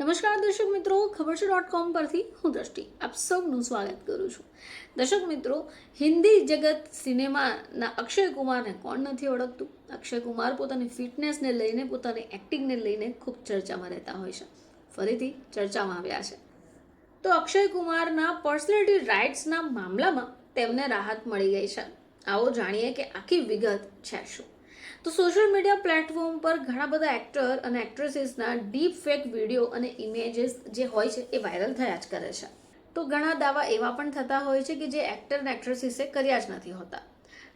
નમસ્કાર દર્શક મિત્રો, ખબર છે. ડોટ કોમ પરથી હું દ્રષ્ટિ આપ સૌનું સ્વાગત કરું છું. દર્શક મિત્રો, હિન્દી જગત સિનેમાના અક્ષય કુમારને કોણ નથી ઓળખતું? અક્ષય કુમાર પોતાની ફિટનેસને લઈને, પોતાની એક્ટિંગને લઈને ખૂબ ચર્ચામાં રહેતા હોય છે. ફરીથી ચર્ચામાં આવ્યા છે. તો અક્ષય કુમારના પર્સનાલિટી રાઇટ્સના મામલામાં તેમને રાહત મળી ગઈ છે. આવો જાણીએ કે આખી વિગત છે શું? તો સોશિયલ મીડિયા પ્લેટફોર્મ પર ઘણા બધા એક્ટર અને એક્ટ્રેસીસના ડીપ ફેક વીડિયો અને ઇમેજીસ જે હોય છે એ વાયરલ થયા જ કરે છે. તો ઘણા દાવા એવા પણ થતા હોય છે કે જે એક્ટર અને એક્ટ્રેસીસે કર્યા જ નથી હોતા.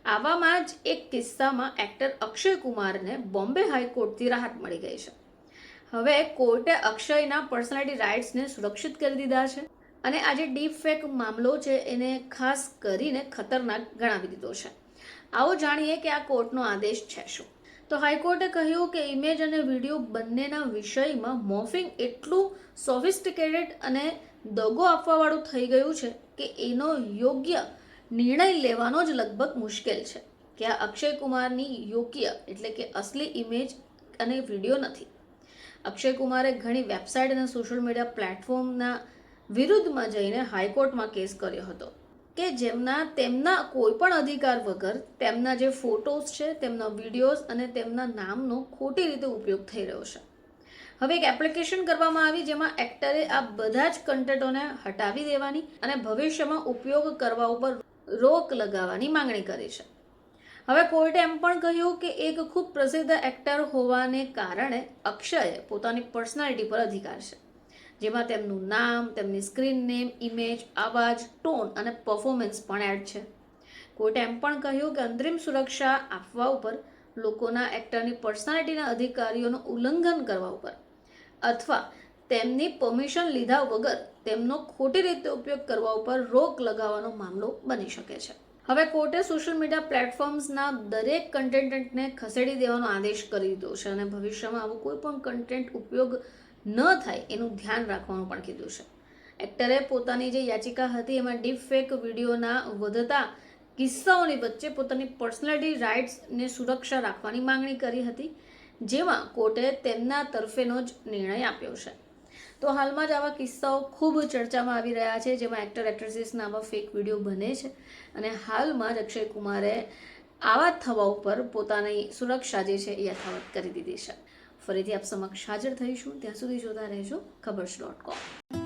આવામાં જ એક કિસ્સામાં એક્ટર અક્ષય કુમારને બોમ્બે હાઈકોર્ટથી રાહત મળી ગઈ છે. હવે કોર્ટે અક્ષયના પર્સનાલિટી રાઇટ્સને સુરક્ષિત કરી દીધા છે અને આ જે ડીપ ફેક મામલો છે એને ખાસ કરીને ખતરનાક ગણાવી દીધો છે. આવો જાણીએ કે આ કોર્ટનો આદેશ છે શું. તો હાઈકોર્ટે કહ્યું કે ઇમેજ અને વીડિયો બંનેના વિષયમાં મોફિંગ એટલું સોફિસ્ટિકેટેડ અને દગો આપવાવાળું થઈ ગયું છે કે એનો યોગ્ય નિર્ણય લેવાનો જ લગભગ મુશ્કેલ છે, કે આ અક્ષય કુમારની યોગ્ય એટલે કે અસલી ઇમેજ અને વીડિયો નથી. અક્ષય કુમારે ઘણી વેબસાઇટ અને સોશિયલ મીડિયા પ્લેટફોર્મના વિરુદ્ધમાં જઈને હાઈકોર્ટમાં કેસ કર્યો હતો. કે જેમના તેમના કોઈ પણ અધિકાર વગર તેમના જે ફોટોઝ છે, તેમના વિડીયોઝ અને તેમના નામનો ખોટી રીતે ઉપયોગ થઈ રહ્યો છે. હવે એક એપ્લિકેશન કરવામાં આવી જેમાં એક્ટરે આ બધા જ કન્ટેન્ટોને હટાવી દેવાની અને ભવિષ્યમાં ઉપયોગ કરવા ઉપર રોક લગાવવાની માંગણી કરી છે. હવે કોર્ટે એમ પણ કહ્યું કે એક ખૂબ પ્રસિદ્ધ એક્ટર હોવાને કારણે અક્ષયે પોતાની પર્સનાલિટી પર અધિકાર છે. જેમાં તેમનું નામ, તેમની સ્ક્રીન નેમ ઇમેજ અવાજ, ટોન અને પરફોર્મન્સ પણ એડ છે. કોર્ટે એમ પણ કહ્યું કે અંતરિમ સુરક્ષા આપવા ઉપર લોકોના, એક્ટરની પર્સનાલિટીના અધિકારીઓનું ઉલ્લંઘન કરવા ઉપર અથવા તેમની પરમિશન લીધા વગર તેમનો ખોટી રીતે ઉપયોગ કરવા ઉપર રોક લગાવવાનો મામલો બની શકે છે. હવે કોર્ટે સોશિયલ મીડિયા પ્લેટફોર્મ્સના દરેક કન્ટેન્ટને ખસેડી દેવાનો આદેશ કરી દીધો છે અને ભવિષ્યમાં આવું કોઈ પણ કન્ટેન્ટ ઉપયોગ ન થાય એનું ધ્યાન રાખવાનું પણ કીધું છે. એક્ટરે પોતાની જે યાચિકા હતી એમાં ડીપ ફેક વિડીયોના વધતા કિસ્સાઓની વચ્ચે પોતાની પર્સનાલિટી રાઇટ્સને સુરક્ષા રાખવાની માંગણી કરી હતી, જેમાં કોર્ટે તેમના તરફેનો જ નિર્ણય આપ્યો છે. તો હાલમાં જ આવા કિસ્સાઓ ખૂબ ચર્ચામાં આવી રહ્યા છે, જેમાં એક્ટર એક્ટ્રેસીસના આવા ફેક વીડિયો બને છે. અને હાલમાં જ અક્ષય કુમારે આવા થવા ઉપર પોતાની સુરક્ષા જે છે એ યથાવત કરી દીધી છે. ફરીથી આપ સમક્ષ હાજર થઈશું. ત્યાં સુધી જોતા રહેજો. ખબર ડોટ કોમ